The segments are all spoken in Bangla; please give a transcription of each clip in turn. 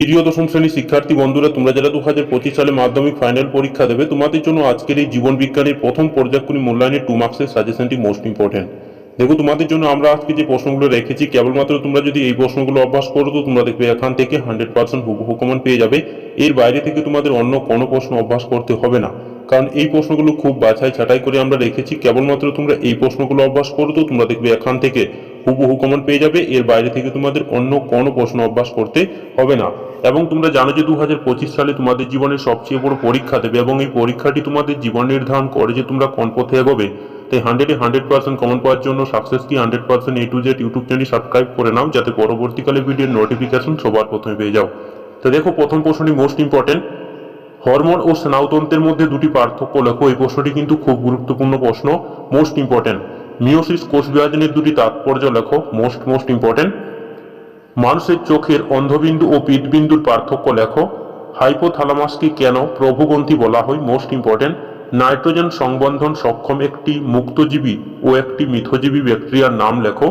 তৃতীয়, দশম শ্রেণির শিক্ষার্থী বন্ধুরা, তোমরা যারা দু হাজার পঁচিশ সালে মাধ্যমিক ফাইনাল পরীক্ষা দেবে, তোমাদের জন্য আজকের এই জীবন বিজ্ঞানের প্রথম পর্যায়ক্রমিক মূল্যায়নের টু মার্কসের সাজেশনটি মোস্ট ইম্পর্টেন্ট দেখো, তোমাদের জন্য আমরা আজকে যে প্রশ্নগুলো রেখেছি, কেবলমাত্র তোমরা যদি এই প্রশ্নগুলো অভ্যাস করো, তো তোমরা দেখবে এখান থেকে হান্ড্রেড পার্সেন্ট হুবহু পেয়ে যাবে। এর বাইরে থেকে তোমাদের অন্য কোনো প্রশ্ন অভ্যাস করতে হবে না। কারণ এই প্রশ্নগুলো খুব বাছাই ছাটাই করে আমরা রেখেছি। কেবলমাত্র তোমরা এই প্রশ্নগুলো অভ্যাস করো, তো তোমরা দেখবে এখান থেকে হুবহু কমন পেয়ে যাবে। এর বাইরে থেকে তোমাদের অন্য কোনো প্রশ্ন অভ্যাস করতে হবে না। এবং তোমরা জানো যে দু হাজার পঁচিশ সালে তোমাদের জীবনের সবচেয়ে বড় পরীক্ষা দেবে এবং এই পরীক্ষাটি তোমাদের জীবন নির্ধারণ করে যে তোমরা কোন পথে এগোবে। তাই হান্ড্রেডে হান্ড্রেড পার্সেন্ট কমন পাওয়ার জন্য সাকসেস কি hundred percent A to Z YouTube channel subscribe করে নাও, যাতে পরবর্তীকালে ভিডিওর নোটিফিকেশন সবার প্রথমে পেয়ে যাও। তো দেখো, প্রথম প্রশ্নটি মোস্ট ইম্পর্টেন্ট হরমোন ও স্নায়ুতন্ত্রের মধ্যে দুটি পার্থক্য লেখো। এই প্রশ্নটি কিন্তু খুব গুরুত্বপূর্ণ প্রশ্ন। মোস্ট ইম্পর্টেন্ট মিওসিস কোষ বিভাজনের দুটি তাৎপর্য লেখো। মোস্ট মোস্ট ইম্পর্টেন্ট মানুষের চোখের অন্ধবিন্দু ও পিঠবিন্দুর পার্থক্য লেখো। হাইপোথ্যালামাসকে কেন প্রভুগ্রন্থি বলা হয়? মোস্ট ইম্পর্টেন্ট নাইট্রোজেন সংবন্ধন সক্ষম একটি মুক্তজীবী ও একটি মিথজীবী ব্যাকটেরিয়ার নাম লেখো।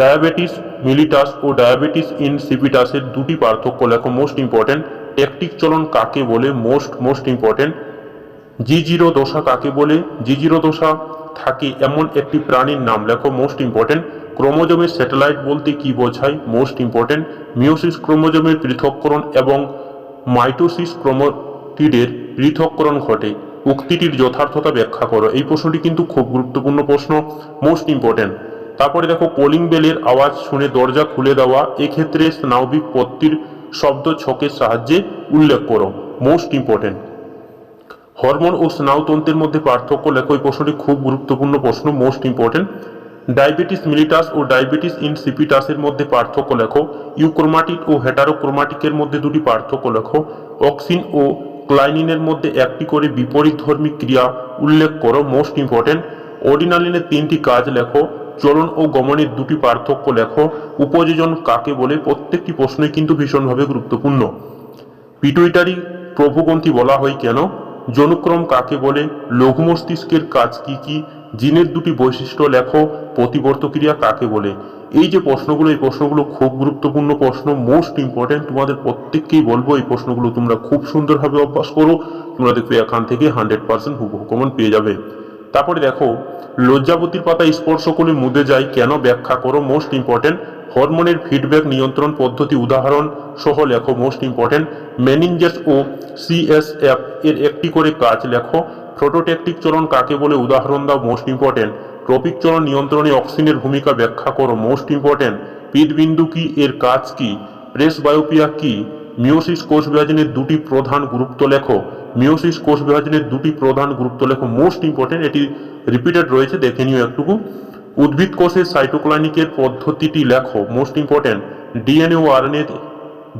ডায়াবেটিস মিলিটাস ও ডায়াবেটিস ইনসিপিটাসের দুটি পার্থক্য লেখো। মোস্ট ইম্পর্টেন্ট টেকটিক চলন কাকে বলে? Most most important G zero দশা কাকে বলে? জি জিরো দশা থাকে এমন একটি প্রাণীর নাম লেখো মোস্ট ইম্পর্টেন্ট ক্রোমোজোমের স্যাটেলাইট বলতে কি বোঝায়? মোস্ট ইম্পর্টেন্ট মিওসিস ক্রোমোজোমের পৃথককরণ এবং মাইটোসিস ক্রোমোটিডের পৃথককরণ ঘটে। উক্তিটির যথার্থতা ব্যাখ্যা করো। এই প্রশ্নটি কিন্তু খুব গুরুত্বপূর্ণ প্রশ্ন। মোস্ট ইম্পর্টেন্ট তারপরে দেখো কলিং বেলের আওয়াজ শুনে দরজা খুলে দেওয়া, এক্ষেত্রে স্নায়বিক পত্তির শব্দ ছকের সাহায্যে উল্লেখ করো। মোস্ট ইম্পর্টেন্ট হরমোন ও স্নায়ুতন্ত্রের মধ্যে পার্থক্য লেখো এই প্রশ্নটি খুব গুরুত্বপূর্ণ প্রশ্ন মোস্ট ইম্পর্টেন্ট ডায়াবেটিস মিলিটাস ও ডায়াবেটিস ইনসিপিটাসের মধ্যে পার্থক্য লেখো। ইউক্রোমাটিক ও হেটারোক্রোমাটিকের মধ্যে দুটি পার্থক্য লেখো। অক্সিন ও ক্লাইনিনের মধ্যে একটি করে বিপরীত ধর্মী ক্রিয়া উল্লেখ করো মোস্ট ইম্পর্টেন্ট অর্ডিনালিনের তিনটি কাজ লেখো। চলন ও গমনের দুটি পার্থক্য লেখো। উপযোজন কাকে বলে? প্রত্যেকটি প্রশ্নই কিন্তু ভীষণভাবে গুরুত্বপূর্ণ। পিটুইটারি প্রভুগ্রন্থি বলা হয় কেন? জনুক্রম কাকে বলে? লঘু মস্তিষ্কের কাজ কি কি? জিনের দুটি বৈশিষ্ট্য লেখো, প্রতিবর্ত ক্রিয়া কাকে বলে? এই যে প্রশ্নগুলো, এই প্রশ্নগুলো খুব গুরুত্বপূর্ণ প্রশ্ন মোস্ট ইম্পর্টেন্ট তোমাদের প্রত্যেককেই বলব এই প্রশ্নগুলো তোমরা খুব সুন্দরভাবে অভ্যাস করো, তোমরা দেখবে এখান থেকে হান্ড্রেড পার্সেন্ট হুবহু কমন পেয়ে যাবে। তারপরে দেখো, লজ্জাবতীর পাতা স্পর্শ করে মুদে যায় কেন ব্যাখ্যা করো? মোস্ট ইম্পর্টেন্ট হরমোনের ফিডব্যাক নিয়ন্ত্রণ পদ্ধতি উদাহরণ সহ লেখো। মোস্ট ইম্পর্টেন্ট মেনিনজেস ও সিএসএফ এর একটি করে কাজ লেখো। ফটোটেকটিক চলন কাকে বলে উদাহরণ দাও। মোস্ট ইম্পর্টেন্ট ট্রপিক চলন নিয়ন্ত্রণে অক্সিনের ভূমিকা ব্যাখ্যা করো। মোস্ট ইম্পর্টেন্ট পিটবিন্দু কি? এর কাজ কি? প্রেস বায়োপিয়া কি? মিওসিস কোষ বিভাজনের দুটি প্রধান গুরুত্ব লেখো। মিওসিস কোষ বিভাজনের দুটি প্রধান গুরুত্ব লেখো। মোস্ট ইম্পর্টেন্ট এটি রিপিটেড রয়েছে। দেখে নিও একটুকু। উদ্ভিদ কোষের সাইটোক্লাইনিকের পদ্ধতিটি লেখো। মোস্ট ইম্পর্টেন্ট ডিএনএ ও আরএনএ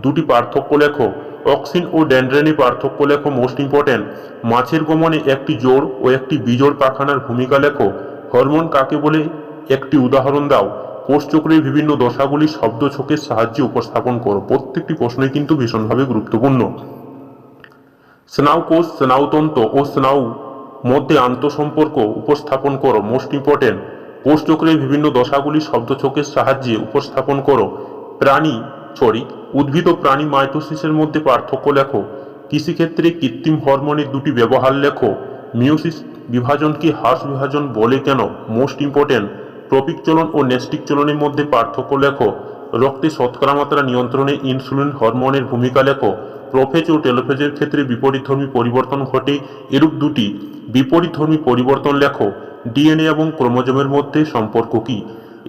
দুটি পার্থক্য লেখো। অক্সিন ও ড্যান্ড্রেনি পার্থক্য লেখো। মোস্ট ইম্পর্টেন্ট মাছের গমনে একটি জোড় ও একটি বিজোড় পাখানার ভূমিকা লেখো। হরমোন কাকে বলে? একটি উদাহরণ দাও। কোষচক্রের বিভিন্ন দশাগুলি শব্দ ছকের সাহায্যে উপস্থাপন করো। প্রত্যেকটি প্রশ্নই কিন্তু ভীষণভাবে গুরুত্বপূর্ণ। স্নাউ কোষ স্নায়ুতন্ত্র ও স্নাউ মধ্যে আন্তঃসম্পর্ক উপস্থাপন করো। মোস্ট ইম্পর্টেন্ট কোষচক্রের বিভিন্ন দশাগুলি শব্দচকের সাহায্যে উপস্থাপন করো। প্রাণী সরি উদ্ভিদ ও প্রাণী মাইটোসিসের মধ্যে পার্থক্য লেখো। কৃষিক্ষেত্রে কৃত্রিম হরমোনের দুটি ব্যবহার লেখো। মিওসিস বিভাজনকে হ্রাস বিভাজন বলে কেন? মোস্ট ইম্পর্টেন্ট ট্রপিক চলন ও নেস্টিক চলনের মধ্যে পার্থক্য লেখো। রক্তে শতকরা মাত্রা নিয়ন্ত্রণে ইনসুলিন হরমোনের ভূমিকা লেখো। প্রোফেজ ও টেলোফেজের ক্ষেত্রে বিপরীতধর্মী পরিবর্তন ঘটে। এরূপ দুটি বিপরীতধর্মী পরিবর্তন লেখো। ডিএনএ এবং ক্রোমোজোমের মধ্যে সম্পর্ক কি?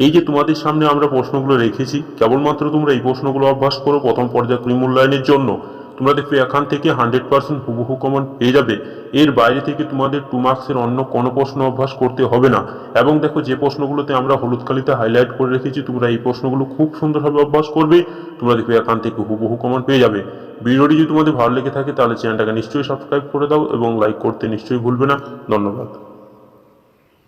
এই যে তোমাদের সামনে আমরা প্রশ্নগুলো রেখেছি, কেবলমাত্র তোমরা এই প্রশ্নগুলো অভ্যাস করো প্রথম পর্যায়ে মূল্যায়নের জন্য। তোমরা দেখবে এখান থেকে হান্ড্রেড পার্সেন্ট হুবহু কমন পেয়ে যাবে। এর বাইরে থেকে তোমাদের টু মার্কসের অন্য কোনো প্রশ্ন অভ্যাস করতে হবে না। এবং দেখো, যে প্রশ্নগুলোতে আমরা হলুদ কালিতে হাইলাইট করে রেখেছি, তোমরা এই প্রশ্নগুলো খুব সুন্দরভাবে অভ্যাস করবে। তোমরা দেখবে এখান থেকে হুবহু কমন পেয়ে যাবে। ভিডিওটি যদি তোমাদের ভালো লেগে থাকে, তাহলে চ্যানেলটাকে নিশ্চয়ই সাবস্ক্রাইব করে দাও এবং লাইক করতে নিশ্চয়ই ভুলবে না। ধন্যবাদ।